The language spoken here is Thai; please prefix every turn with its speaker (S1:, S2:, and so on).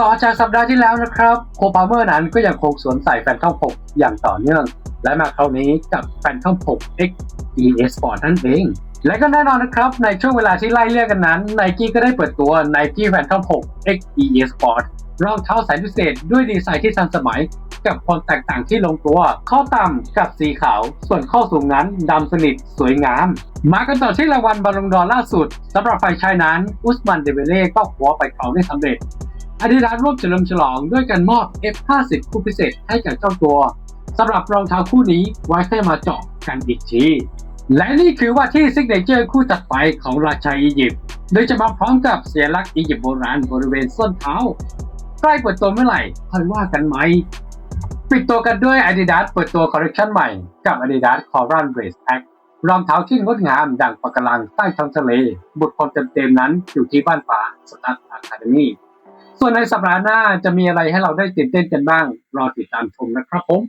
S1: ต่อจากสัปดาห์ที่แล้วนะครับโคปาเมอร์นั้นก็ยังคงสวมใส่แฟนทอม6 อย่างต่อเนื่อง และมาคราวนี้กับแฟนทอม6 X EA Sport นั่นเอง และก็แน่นอนนะครับ ในช่วงเวลาที่ไล่เลี่ยกันนั้น Nike ก็ได้เปิดตัว Nike Phantom 6 X EA Sport รองเท้าสายพิเศษด้วยดีไซน์ที่ทันสมัย กับความแตกต่างที่ลงตัว ข้อต่ำกับสีขาว ส่วนข้อสูงนั้นดำสนิทสวยงาม มากันต่อที่รางวัลบอลลงดอร์ล่าสุดสำหรับฝ่ายชายนั้น อุสมันเดเบเล่ก็คว้าไปครองได้สำเร็จ อาดิดาสร่วมเฉลิมฉลองด้วยการมอบ F50 คู่พิเศษให้กับเจ้าตัวสำหรับรองเท้าคู่นี้ไว้ให้มาเจาะกันอีกทีและนี่คือว่าที่ซิกเนเจอร์คู่ตัดไปของราชาอียิปต์โดยจะมาพร้อมกับเสียลักษณ์อียิปต์โบราณบริเวณส้นเท้า ใกล้เปิดตัวเมื่อไหร่ค่อยว่ากันไหม ปิดตัวกันด้วย Adidas เปิดตัวคอลเลคชันใหม่กับ Adidas Coral Race Pack รองเท้าที่งดงามดังปะการังใต้ท้องทะเลบุตรคนเต็มๆนั้นอยู่ที่บ้านฟ้าสตาร์ทอะคาเดมี่ ส่วนในสัปดาห์หน้าจะมีอะไรให้เราได้ตื่นเต้นกันบ้าง รอติดตามชมนะครับผม